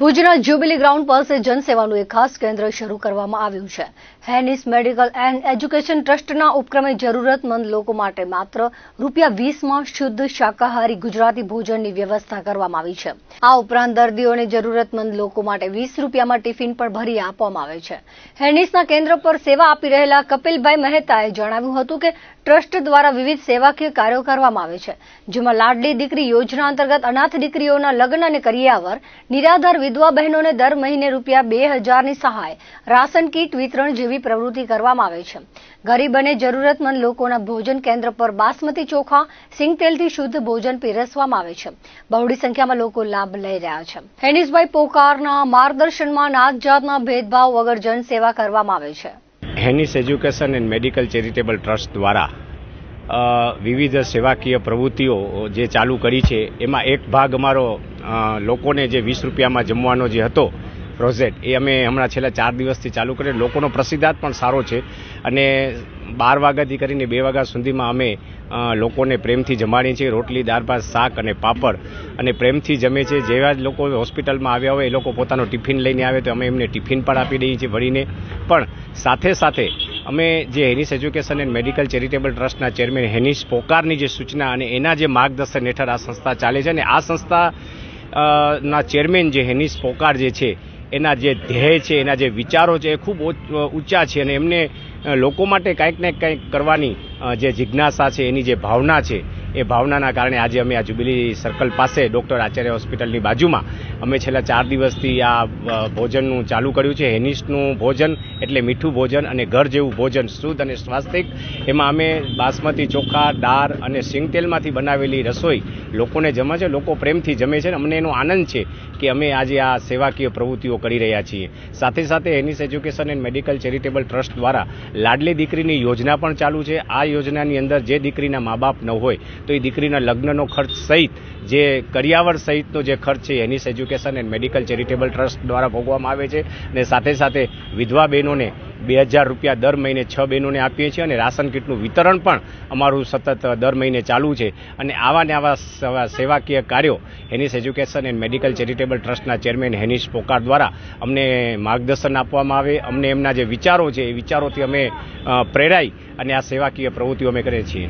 ભુજના jubilee ground પાસે જનસેવાનું એક ખાસ કેન્દ્ર શરૂ કરવામાં આવ્યું છે. હેનિસ મેડિકલ એન્ડ એજ્યુકેશન ટ્રસ્ટના ઉપક્રમે જરૂરતમંદ લોકો માટે માત્ર રૂપિયા વીસમાં શુદ્ધ શાકાહારી ગુજરાતી ભોજનની વ્યવસ્થા કરવામાં આવી છે. આ ઉપરાંત દર્દીઓને જરૂરતમંદ લોકો માટે વીસ રૂપિયામાં ટિફિન પણ ભરી આપવામાં આવે છે. હેનિસના કેન્દ્ર પર સેવા આપી રહેલા કપિલભાઈ મહેતાએ જણાવ્યું હતું કે ટ્રસ્ટ દ્વારા વિવિધ સેવાકીય કાર્યો કરવામાં આવે છે, જેમાં લાડલી દીકરી યોજના અંતર્ગત અનાથ દીકરીઓના લગ્ન અને કરિયાવર, નિરાધાર વિધવા બહેનોને દર મહિને રૂપિયા બે હજારની સહાય, રાશન કીટ વિતરણ જેવી પ્રવૃત્તિ કરવામાં આવે છે. ગરીબ અને જરૂરતમંદ લોકોના ભોજન કેન્દ્ર પર બાસમતી ચોખા, સિંગતેલથી શુદ્ધ ભોજન પીરસવામાં આવે છે. બહોળી સંખ્યામાં લોકો લાભ લઈ રહ્યા છે. હેનિસભાઈ પોકારના માર્ગદર્શનમાં નાત જાતના ભેદભાવ વગર જનસેવા કરવામાં આવે છે. Henis education and medical charitable trust દ્વારા વિવિધ સેવાકીય પ્રવૃત્તિઓ જે ચાલુ કરી છે, એમાં એક ભાગ અમારો લોકોને જે વીસ રૂપિયામાં જમવાનો જે હતો પ્રોજેક્ટ, એ અમે હમણાં છેલ્લા ચાર દિવસથી ચાલુ કરીએ લોકોનો પ્રસિદ્ધાર્થ પણ સારો છે. અને બાર વાગ્યાથી કરીને બે વાગ્યા સુધીમાં અમે લોકોને પ્રેમથી જમાડીએ છીએ. રોટલી, દાળ, ભાત, શાક અને પાપડ. અને પ્રેમથી જમે છે. જેવા જ લોકો હોસ્પિટલમાં આવ્યા હોય, એ લોકો પોતાનો ટિફિન લઈને આવે તો અમે એમને ટિફિન પણ આપી દઈએ છીએ ભરીને પણ સાથે સાથે અમે જે Henis education and medical charitable ટ્રસ્ટના ચેરમેન હેનિસ પોકારની જે સૂચના અને એના જે માર્ગદર્શન હેઠળ આ સંસ્થા ચાલે છે. અને આ સંસ્થા ના ચેરમેન જે હેનિસ પોકાર જે છે, એના જે ધ્યેય છે, એના જે વિચારો છે, એ ખૂબ ઊંચા છે અને એમને લોકો માટે કાંઈક ને કંઈક કરવાની જે જિજ્ઞાસા છે, એની જે ભાવના છે એ ભાવનાના કારણે આજે અમે આ જુબિલી સર્કલ પાસે ડૉક્ટર આચાર્ય હોસ્પિટલની બાજુમાં અમે છેલ્લા ચાર દિવસથી આ ભોજનનું ચાલુ કર્યું છે. હેનિસ્ટનું ભોજન એટલે મીઠું ભોજન અને ઘર જેવું ભોજન, શુદ્ધ અને સ્વાસ્થિક એમાં અમે બાસમતી ચોખા, દાળ અને સિંગતેલમાંથી બનાવેલી રસોઈ લોકોને જમે છે, લોકો પ્રેમથી જમે છે અમને એનો આનંદ છે કે અમે આજે આ સેવાકીય પ્રવૃત્તિઓ કરી રહ્યા છીએ. સાથે સાથે Henis education and medical charitable trust દ્વારા લાડલી દીકરીની યોજના પણ ચાલુ છે. આ યોજનાની અંદર જે દીકરીના મા બાપ ન હોય તો એ દીકરીના લગ્નનો ખર્ચ સહિત જે કરિયાવર સહિતનો જે ખર્ચ છે Enis education and medical charitable trust દ્વારા ભોગવવામાં આવે છે અને સાથે સાથે વિધવા બહેનોને બે હજાર રૂપિયા દર મહિને છ બહેનોને આપીએ છીએ અને રાશન કીટનું વિતરણ પણ અમારું સતત દર મહિને ચાલુ છે અને આવા ને આવા સેવા- સેવાકીય કાર્યો Henis education and medical charitable ટ્રસ્ટના ચેરમેન હેનિસ પોકાર દ્વારા અમને માર્ગદર્શન આપવામાં આવે. અમને એમના જે વિચારો છે, એ વિચારોથી અમે પ્રેરાઈ અને આ સેવાકીય પ્રવૃત્તિઓ અમે કરીએ છીએ.